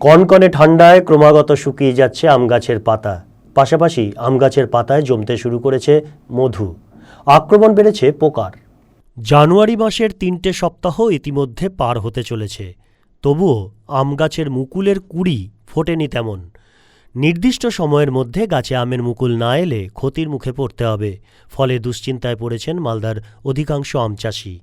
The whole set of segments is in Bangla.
কনকনে ঠান্ডায় ক্রমাগত শুকিয়ে যাচ্ছে আম গাছের পাতা। পাশাপাশি আম গাছের পাতায় জমতে শুরু করেছে মধু। আক্রমণ বেড়েছে পোকার। জানুয়ারি মাসের তিনটে সপ্তাহ ইতিমধ্যে পার হতে চলেছে। তবুও আম গাছের মুকুলের কুড়ি ফোটেনি তেমন। নির্দিষ্ট সময়ের মধ্যে গাছে আমের মুকুল না এলে ক্ষতির মুখে পড়তে হবে। ফলে দুশ্চিন্তায় পড়েছেন মালদার অধিকাংশ আম চাষি।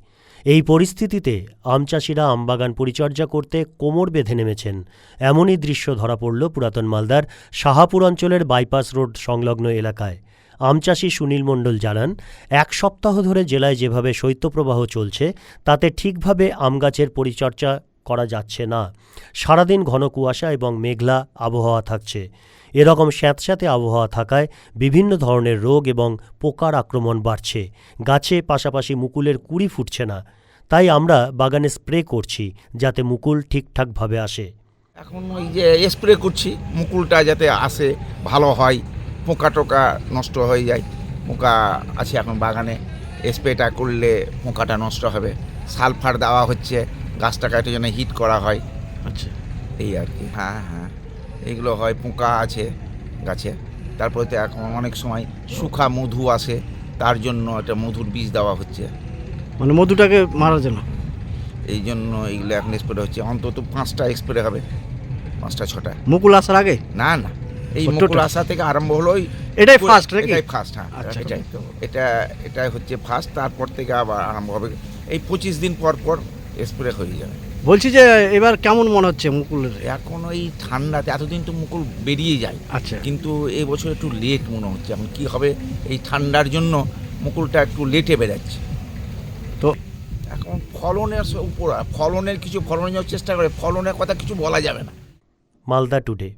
এই পরিস্থিতিতে আম চাষিরা আমবাগান পরিচর্যা করতে কোমর বেঁধে নেমেছেন। এমনই দৃশ্য ধরা পড়ল পুরাতন মালদার শাহাপুর অঞ্চলের বাইপাস রোড সংলগ্ন এলাকায়। আমচাষী সুনীল মণ্ডল জানান, এক সপ্তাহ ধরে জেলায় যেভাবে শৈত্যপ্রবাহ চলছে, তাতে ঠিকভাবে আম গাছের পরিচর্যা করা যাচ্ছে না। সারাদিন ঘন কুয়াশা এবং মেঘলা আবহাওয়া থাকছে। এরকম স্যাঁতস্যাঁতে আবহাওয়া থাকায় বিভিন্ন ধরনের রোগ এবং পোকার আক্রমণ বাড়ছে। গাছে পাশাপাশি মুকুলের কুড়ি ফুটছে না। তাই আমরা বাগানে স্প্রে করছি যাতে মুকুল ঠিকঠাকভাবে আসে। এখন ওই যে স্প্রে করছি মুকুলটা যাতে আসে ভালো হয় পোকা টোকা নষ্ট হয়ে যায় পোকা আছে এখন বাগানে স্প্রেটা করলে পোকাটা নষ্ট হবে সালফার দেওয়া হচ্ছে গাছটাকে একটু যেন হিট করা হয়। আচ্ছা। এই আর কি হ্যাঁ হ্যাঁ এইগুলো হয় পোকা আছে গাছে তারপরে তো এখন অনেক সময় শুখা মধু আসে তার জন্য একটা মধুর বীজ দেওয়া হচ্ছে। মানে মধুটাকে মারার জন্য। এই জন্য এইগুলো এখন স্প্রে হচ্ছে। অন্তত পাঁচটা স্প্রে হবে। পাঁচটা ছটা। মুকুল আসার আগে? না না। এই মুকুল আসা থেকে আরম্ভ হলো ওই এটাই ফার্স্ট নাকি? এটাই ফার্স্ট হ্যাঁ আচ্ছা। এটাই এটা এটাই হচ্ছে ফার্স্ট তারপর থেকে আবার আরম্ভ হবে। এই পঁচিশ দিন পর পর স্প্রে হয়ে যাবে। বলছি যে এবার কেমন মনে হচ্ছে মুকুলের? এখন ওই ঠান্ডাতে এতদিন তো মুকুল বেরিয়ে যায়। আচ্ছা। কিন্তু এই বছর একটু লেট মনে হচ্ছে। এখন কি হবে? এই ঠান্ডার জন্য মুকুলটা একটু লেটে বেরাচ্ছে। তো এখন ফলনের উপর ফলনের কিছু ফলনের চেষ্টা করে ফলনের কথা কিছু বলা যাবে না। মালদা টুডে।